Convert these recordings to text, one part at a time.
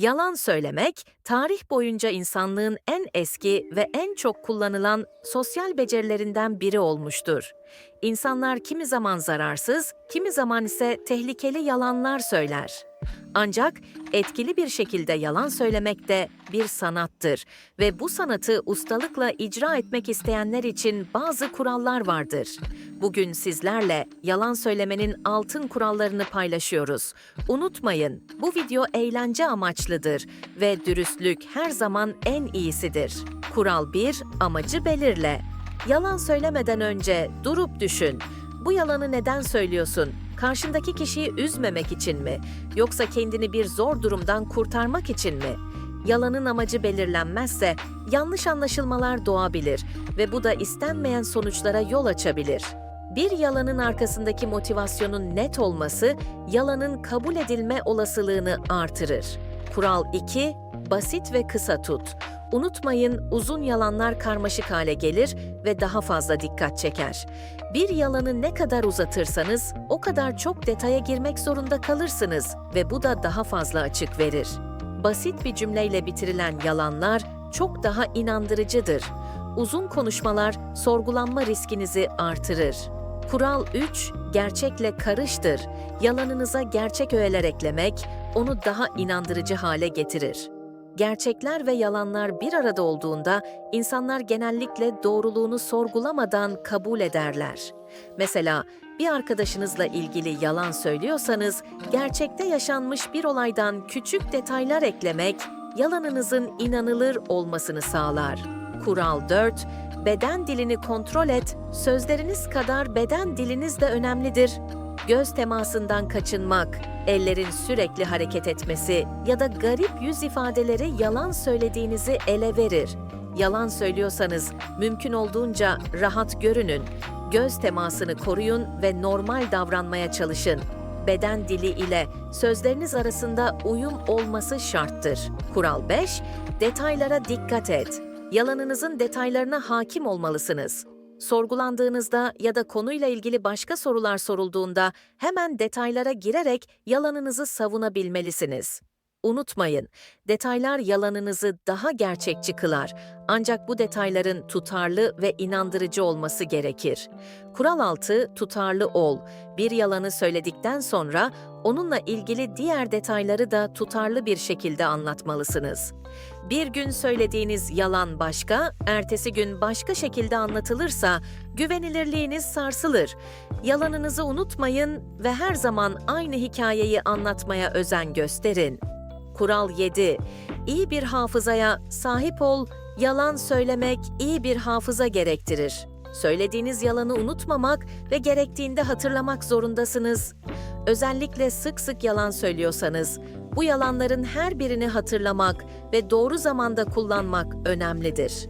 Yalan söylemek, tarih boyunca insanlığın en eski ve en çok kullanılan sosyal becerilerinden biri olmuştur. İnsanlar kimi zaman zararsız, kimi zaman ise tehlikeli yalanlar söyler. Ancak etkili bir şekilde yalan söylemek de bir sanattır ve bu sanatı ustalıkla icra etmek isteyenler için bazı kurallar vardır. Bugün sizlerle yalan söylemenin altın kurallarını paylaşıyoruz. Unutmayın, bu video eğlence amaçlıdır ve dürüstlük her zaman en iyisidir. Kural 1, amacı belirle. Yalan söylemeden önce durup düşün. Bu yalanı neden söylüyorsun? Karşındaki kişiyi üzmemek için mi? Yoksa kendini bir zor durumdan kurtarmak için mi? Yalanın amacı belirlenmezse yanlış anlaşılmalar doğabilir ve bu da istenmeyen sonuçlara yol açabilir. Bir yalanın arkasındaki motivasyonun net olması yalanın kabul edilme olasılığını artırır. Kural 2, basit ve kısa tut. Unutmayın uzun yalanlar karmaşık hale gelir ve daha fazla dikkat çeker. Bir yalanı ne kadar uzatırsanız o kadar çok detaya girmek zorunda kalırsınız ve bu da daha fazla açık verir. Basit bir cümleyle bitirilen yalanlar çok daha inandırıcıdır. Uzun konuşmalar sorgulanma riskinizi artırır. Kural 3, gerçekle karıştır. Yalanınıza gerçek öğeler eklemek onu daha inandırıcı hale getirir. Gerçekler ve yalanlar bir arada olduğunda insanlar genellikle doğruluğunu sorgulamadan kabul ederler. Mesela bir arkadaşınızla ilgili yalan söylüyorsanız, gerçekte yaşanmış bir olaydan küçük detaylar eklemek yalanınızın inanılır olmasını sağlar. Kural 4. Beden dilini kontrol et. Sözleriniz kadar beden diliniz de önemlidir. Göz temasından kaçınmak, ellerin sürekli hareket etmesi ya da garip yüz ifadeleri yalan söylediğinizi ele verir. Yalan söylüyorsanız mümkün olduğunca rahat görünün. Göz temasını koruyun ve normal davranmaya çalışın. Beden dili ile sözleriniz arasında uyum olması şarttır. Kural 5. Detaylara dikkat et. Yalanınızın detaylarına hakim olmalısınız. Sorgulandığınızda ya da konuyla ilgili başka sorular sorulduğunda hemen detaylara girerek yalanınızı savunabilmelisiniz. Unutmayın, detaylar yalanınızı daha gerçekçi kılar. Ancak bu detayların tutarlı ve inandırıcı olması gerekir. Kural 6, tutarlı ol. Bir yalanı söyledikten sonra onunla ilgili diğer detayları da tutarlı bir şekilde anlatmalısınız. Bir gün söylediğiniz yalan başka, ertesi gün başka şekilde anlatılırsa güvenilirliğiniz sarsılır. Yalanınızı unutmayın ve her zaman aynı hikayeyi anlatmaya özen gösterin. Kural 7. İyi bir hafızaya sahip ol, yalan söylemek iyi bir hafıza gerektirir. Söylediğiniz yalanı unutmamak ve gerektiğinde hatırlamak zorundasınız. Özellikle sık sık yalan söylüyorsanız, bu yalanların her birini hatırlamak ve doğru zamanda kullanmak önemlidir.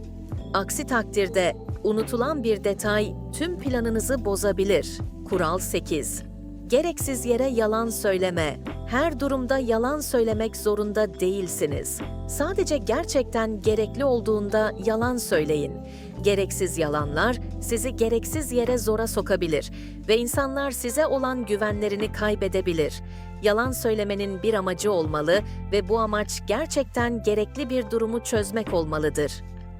Aksi takdirde unutulan bir detay tüm planınızı bozabilir. Kural 8. Gereksiz yere yalan söyleme. Her durumda yalan söylemek zorunda değilsiniz. Sadece gerçekten gerekli olduğunda yalan söyleyin. Gereksiz yalanlar sizi gereksiz yere zora sokabilir ve insanlar size olan güvenlerini kaybedebilir. Yalan söylemenin bir amacı olmalı ve bu amaç gerçekten gerekli bir durumu çözmek olmalıdır.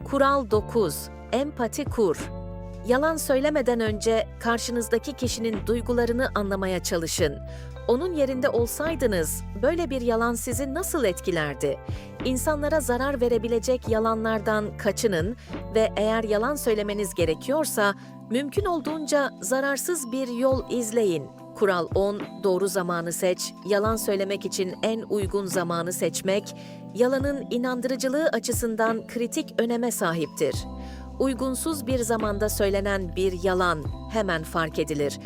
Kural 9. Empati kur. Yalan söylemeden önce karşınızdaki kişinin duygularını anlamaya çalışın. Onun yerinde olsaydınız böyle bir yalan sizi nasıl etkilerdi? İnsanlara zarar verebilecek yalanlardan kaçının ve eğer yalan söylemeniz gerekiyorsa mümkün olduğunca zararsız bir yol izleyin. Kural 10, doğru zamanı seç. Yalan söylemek için en uygun zamanı seçmek, yalanın inandırıcılığı açısından kritik öneme sahiptir uygunsuz bir zamanda söylenen bir yalan hemen fark edilir.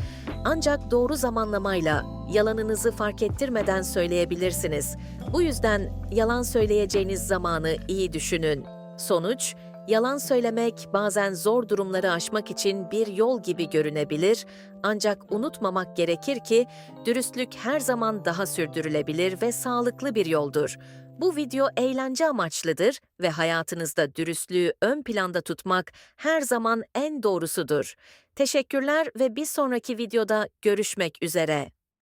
Ancak doğru zamanlamayla yalanınızı fark ettirmeden söyleyebilirsiniz. Bu yüzden yalan söyleyeceğiniz zamanı iyi düşünün. Sonuç, yalan söylemek bazen zor durumları aşmak için bir yol gibi görünebilir, ancak unutmamak gerekir ki dürüstlük her zaman daha sürdürülebilir ve sağlıklı bir yoldur. Bu video eğlence amaçlıdır ve hayatınızda dürüstlüğü ön planda tutmak her zaman en doğrusudur. Teşekkürler ve bir sonraki videoda görüşmek üzere.